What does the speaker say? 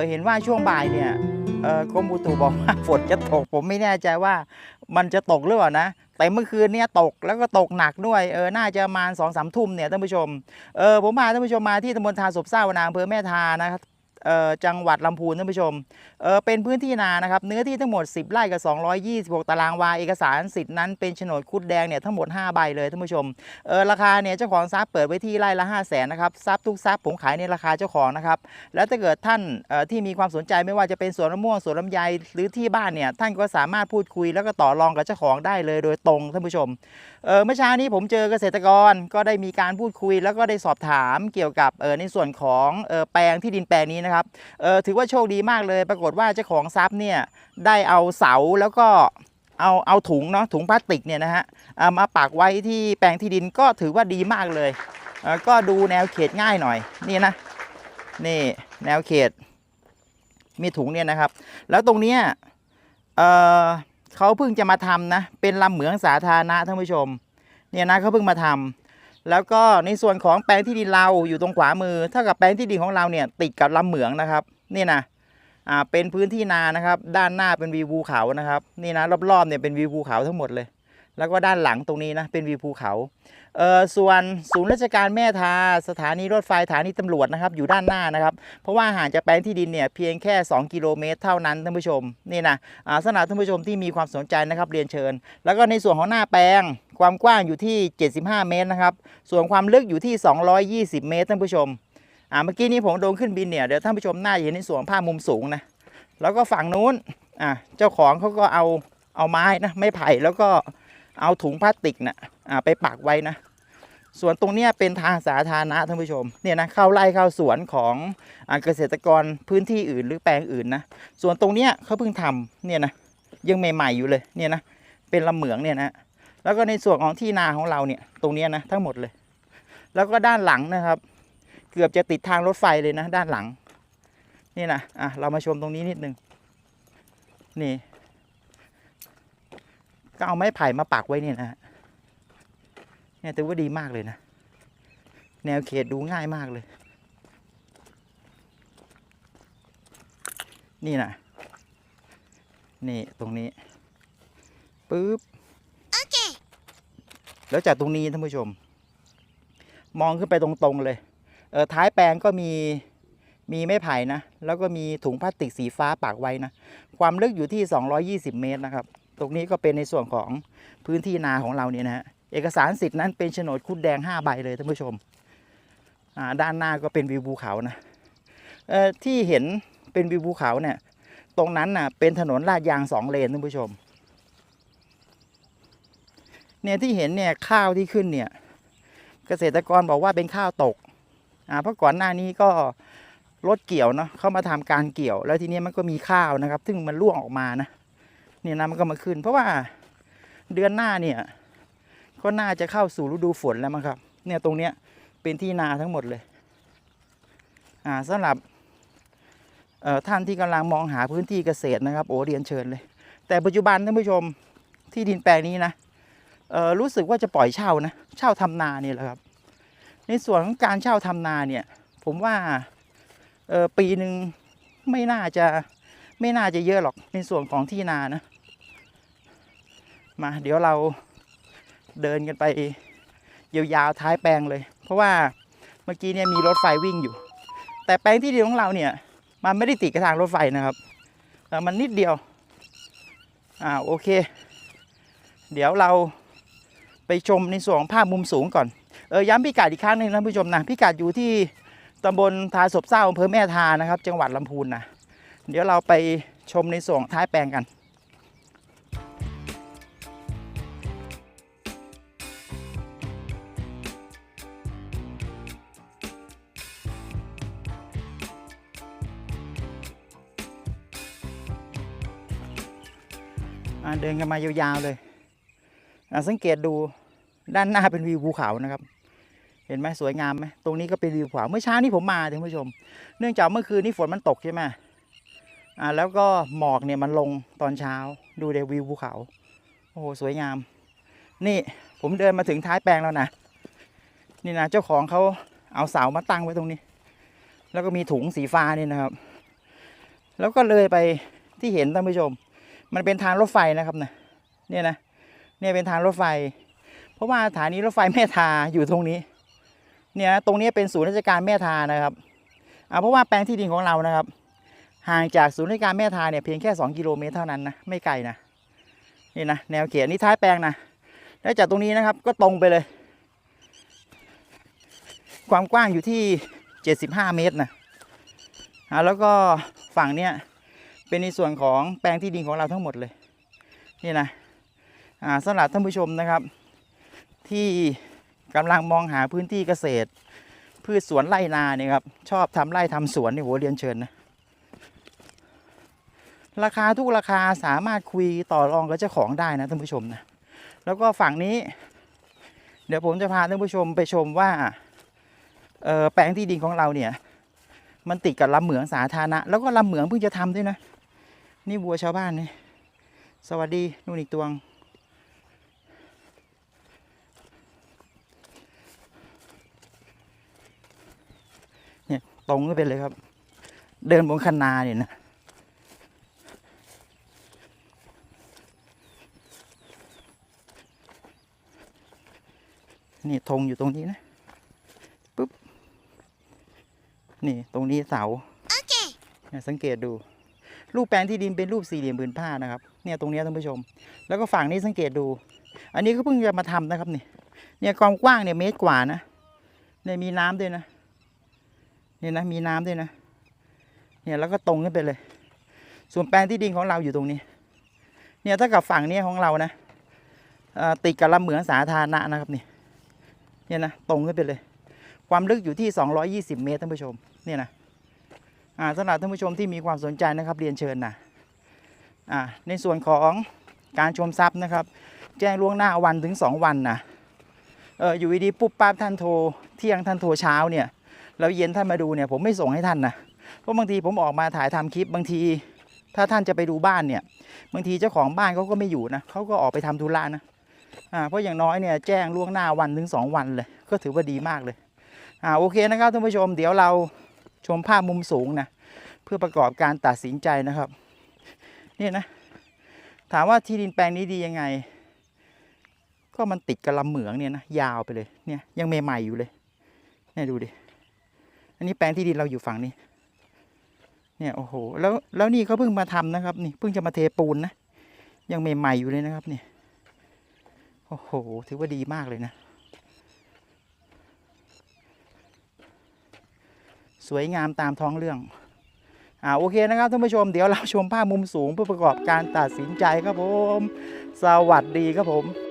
อเห็นว่าช่วงบ่ายเนี่ยกรมอุตุบอกว่าฝนจะตก ผมไม่แน่ใจว่ามันจะตกหรือเปล่านะ แต่เมื่อคืนเนี่ยตกแล้วก็ตกหนักด้วย เออ น่าจะประมาณสองสามทุ่มเนี่ยท่านผู้ชม เออ ผมพาท่านผู้ชมมาที่ตำบลทาสบเศร้านางอำเภอแม่ทานะครับ จังหวัดลำพูนท่านผู้ชมเเป็นพื้นที่นานะครับเนื้อที่ทั้งหมด 10 ไร่กับ 226 ตารางวาเอกสารสิทธิ์นั้นเป็นโฉนดคุดแดงเนี่ยทั้งหมด 5 ใบเลยท่านผู้ชมราคาเนี่ยเจ้าของทรัพย์เปิดไว้ที่ไร่ละ 5 0 0 0 0นนะครับทรัพย์ทุกทรัพย์ผมขายในราคาเจ้าของนะครับแล้วถ้าเกิดท่านที่มีความสนใจไม่ว่าจะเป็นสวนมะม่วงสวนลำไยหรือที่บ้านเนี่ยท่านก็สามารถพูดคุยแล้วก็ต่อรองกับเจ้าของได้เลยโดยตรงท่านผู้ชมเมื่อเช้านี้ผมเจอเกษตรกรก็ได้มีการพูดคุย แล้วก็ได้สอบถามเกี่ยวกับในส่วนของแปลงที่ดินแปลงนี้นะครับเออถือว่าโชคดีมากเลย ปรากฏว่าเจ้าของทรัพย์เนี่ยได้เอาเสาแล้วก็เอาเอาถุงเนาะถุงพลาสติกเนี่ยนะฮะมาปักไว้ที่แปลงที่ดินก็ถือว่าดีมากเลยเก็ดูแนวเขตง่ายหน่อยนี่นะนี่แนวเขตมีถุงเนี่ยนะครับ แล้วตรงเนี้ยเเขาเพิ่งจะมาทำนะเป็นลำเหมืองสาธารณะท่านผู้ชมเนี่ยนะเขาเพิ่งมาทำ แล้วก็ในส่วนของแปลงที่ดินเราอยู่ตรงขวามือเท่ากับแปลงที่ดินของเราเนี่ยติดกับลำเหมืองนะครับ นี่นะอ่าเป็นพื้นที่นานะครับ ด้านหน้าเป็นวิวภูเขานะครับ นี่นะรอบๆเนี่ยเป็นวิวภูเขาทั้งหมดเลย แล้วก็ด้านหลังตรงนี้นะเป็นวิวภูเขาเอ่อส่วนศูนย์ราชการแม่ทาสถานีรถไฟสถานีตำรวจนะครับ อยู่ด้านหน้านะครับ เพราะว่าห่างจากแปลงที่ดินเนี่ยเพียงแค่ 2 กิโลเมตรเท่านั้นท่านผู้ชมนี่นะอ่าสำหรับท่านผู้ชมที่มีความสนใจนะครับเรียนเชิญ แล้วก็ในส่วนของหน้าแปลง ความกว้างอยู่ที่ 75 เมตรนะครับ ส่วนความลึกอยู่ที่ 220 เมตรท่านผู้ชม อ่าเมื่อกี้นี้ผมโดนขึ้นบินเนี่ยเดี๋ยวท่านผู้ชมน่าจะเห็นในส่วนภาพมุมสูงนะ แล้วก็ฝั่งนู้น อ่าเจ้าของเขาก็เอาเอาไม้นะไม้ไผ่แล้วก็เอาถุงพลาสติกนะอ่าไปปักไว้นะ ส่วนตรงเนี้ยเป็นทางสาธารณะท่านผู้ชมเนี่ยนะเข้าไร่เข้าสวนของอเกษตรกรพื้นที่อื่นหรือแปลงอื่นนะ ส่วนตรงเนี้ยเขาเพิ่งทำเนี่ยนะยังใหม่ๆอยู่เลยเนี่ยนะเป็นลำเหมืองเนี่ยนะ แล้วก็ในส่วนของที่นาของเราเนี่ยตรงนี้นะทั้งหมดเลย แล้วก็ด้านหลังนะครับ เกือบจะติดทางรถไฟเลยนะ ด้านหลัง นี่นะอะเรามาชมตรงนี้นิดนึงนี่ ก็เอาไม้ไผ่มาปักไว้เนี่ยนะฮะเนี่ยถือว่าดีมากเลยนะ แนวเขตดูง่ายมากเลย นี่นะนี่ตรงนี้ปึ๊บ แล้วจากตรงนี้ท่านผู้ชม มองขึ้นไปตรงๆเลยเออท้ายแปลงก็มีมีไม้ไผ่นะ แล้วก็มีถุงพลาสติกสีฟ้าปักไว้นะ ความลึกอยู่ที่ 220 เมตรนะครับ ตรงนี้ก็เป็นในส่วนของพื้นที่นาของเราเนี่ยนะฮะ เอกสารสิทธิ์นั้นเป็นโฉนดคุดแดง 5 ใบเลยท่านผู้ชม ด้านหน้าก็เป็นวิวภูเขานะที่เห็นเป็นวิวภูเขาเนี่ย ตรงนั้นน่ะเป็นถนนลาดยางสองเลนท่านผู้ชม เนี่ยที่เห็นเนี่ยข้าวที่ขึ้นเนี่ยเกษตรกรบอกว่าเป็นข้าวตกอ่าเพราะก่อนหน้านี้ก็รถเกี่ยวเนาะเข้ามาทำการเกี่ยว แล้วทีนี้มันก็มีข้าวนะครับ ซึ่งมันร่วงออกมานะเนี่ยนะมันก็มาขึ้น เพราะว่าเดือนหน้าเนี่ยก็น่าจะเข้าสู่ฤดูฝนแล้วมั้งครับ เนี่ยตรงเนี้ยเป็นที่นาทั้งหมดเลยอ่าสำหรับเอ่อท่านที่กำลังมองหาพื้นที่เกษตรนะครับ โอ้เรียนเชิญเลย แต่ปัจจุบันท่านผู้ชมที่ดินแปลงนี้นะ รู้สึกว่าจะปล่อยเช่านะเช่าทำนาเนี่ยแหละครับ ในส่วนของการเช่าทำนาเนี่ย ผมว่าปีหนึ่งไม่น่าจะไม่น่าจะเยอะหรอกในส่วนของที่นานะ มาเดี๋ยวเราเดินกันไปยาวๆท้ายแปลงเลย เพราะว่าเมื่อกี้เนี่ยมีรถไฟวิ่งอยู่ แต่แปลงที่ดินของเราเนี่ย มันไม่ได้ติดกับทางรถไฟนะครับมันนิดเดียวอ่าโอเค เดี๋ยวเรา ไปชมในส่วนของภาพมุมสูงก่อน เออย้ำพิกัดอีกครั้งหนึ่งนะท่านผู้ชมนะพิกัดอยู่ที่ตำบลทาศพเศร้าอำเภอแม่ทานะครับ จังหวัดลำพูนนะเดี๋ยวเราไปชมในส่วนท้ายแปลงกันอ่าเดินกันมายาวๆเลย สังเกตดูด้านหน้าเป็นวิวภูเขานะครับ เห็นไหมสวยงามไหมตรงนี้ก็เป็นวิวภูเขาเมื่อเช้านี้ผมมาท่านผู้ชม เนื่องจากเมื่อคืนนี้ฝนมันตกใช่ไหมอ่าแล้วก็หมอกเนี่ยมันลงตอนเช้าดูเดวิวภูเขา โอ้โหสวยงาม นี่ผมเดินมาถึงท้ายแปลงแล้วนะนี่นะเจ้าของเขาเอาเสามาตั้งไว้ตรงนี้ แล้วก็มีถุงสีฟ้านี่นะครับ แล้วก็เลยไปที่เห็นท่านผู้ชม มันเป็นทางรถไฟนะครับนะเนี่ยนะ เนี่ยเป็นทางรถไฟ เพราะว่าสถานีรถไฟแม่ทาอยู่ตรงนี้ เนี่ยตรงนี้เป็นศูนย์ราชการแม่ทานะครับอ่าเพราะว่าแปลงที่ดินของเรานะครับ ห่างจากศูนย์ราชการแม่ทาเนี่ยเพียงแค่ 2 กิโลเมตรเท่านั้นนะไม่ไกลนะนี่นะแนวเขียนนี่ท้ายแปลงนะแล้วจากตรงนี้นะครับก็ตรงไปเลย ความกว้างอยู่ที่ 75 เมตรนะแล้วก็ฝั่งเนี้ยเป็นในส่วนของแปลงที่ดินของเราทั้งหมดเลย นี่นะ สำหรับท่านผู้ชมนะครับ ที่กำลังมองหาพื้นที่เกษตร พืชสวนไร่นาเนี่ยครับชอบทำไร่ทำสวนนี่โหเรียนเชิญนะราคาทุกราคาสามารถคุยต่อรองกับเจ้าของได้นะท่านผู้ชมนะแล้วก็ฝั่งนี้ เดี๋ยวผมจะพาท่านผู้ชมไปชมว่าแปลงที่ดินของเราเนี่ย มันติดกับลำเหมืองสาธารณะ แล้วก็ลำเหมืองเพิ่งจะทำด้วยนะ นี่วัวชาวบ้านนี่ สวัสดีนู่นอีกตัวงเนี่ย ตรงก็ไปเลยครับ เดินบนคันนาเนี่ยนะนี่ธงอยู่ตรงนี้นะปุ๊บนี่ตรงนี้เสาเนี่ยสังเกตดู รูปแปลงที่ดินเป็นรูปสี่เหลี่ยมผืนผ้านะครับเนี่ยตรงเนี้ยท่านผู้ชม แล้วก็ฝั่งนี้สังเกตดู อันนี้ก็เพิ่งจะมาทำนะครับนี่เนี่ยความกว้างเนี่ยเมตรกว่านะเนี่ยมีน้ำด้วยนะ เนี่ยนะมีน้ำด้วยนะ เนี่ยแล้วก็ตรงขึ้นไปเลย ส่วนแปลงที่ดินของเราอยู่ตรงนี้ เนี่ยถ้ากับฝั่งเนี้ยของเรานะติดกับลำเหมืองสาธารณะนะครับนี่เนี่ยนะตรงขึ้นไปเลย ความลึกอยู่ที่ 220 เมตรท่านผู้ชมเนี่ยนะอ่าสำหรับท่านผู้ชมที่มีความสนใจนะครับเรียนเชิญนะอ่าในส่วนของการชมทรัพย์นะครับ แจ้งล่วงหน้าวันถึง 2 วันนะเอออยู่ดีปุ๊บปั๊บท่านโทรเที่ยงท่านโทรเช้าเนี่ย แล้วเย็นท่านมาดูเนี่ยผมไม่ส่งให้ท่านนะเพราะบางทีผมออกมาถ่ายทำคลิปบางที ถ้าท่านจะไปดูบ้านเนี่ย บางทีเจ้าของบ้านเขาก็ไม่อยู่นะเขาก็ออกไปทำธุระนะอ่าเพราะอย่างน้อยเนี่ยแจ้งล่วงหน้าวันถึงสองวันเลย ก็ถือว่าดีมากเลยอ่าโอเคนะครับท่านผู้ชมเดี๋ยวเราชมภาพมุมสูงนะเพื่อประกอบการตัดสินใจนะครับนี่นะ ถามว่าที่ดินแปลงนี้ดียังไง ก็มันติดกับลำเหมืองเนี่ยนะยาวไปเลยเนี่ยยังใหม่ๆอยู่เลยเนี่ยดูดิ อันนี้แปลงที่ดินเราอยู่ฝั่งนี้ เนี่ยโอ้โห แล้วแล้วนี่เขาเพิ่งมาทำนะครับ นี่เพิ่งจะมาเทปูนนะ ยังใหม่ๆอยู่เลยนะครับเนี่ยโอ้โห ถือว่าดีมากเลยนะ สวยงามตามท้องเรื่องอ่าโอเคนะครับท่านผู้ชมเดี๋ยวเราชมภาพมุมสูงเพื่อประกอบการตัดสินใจครับผม สวัสดีครับผม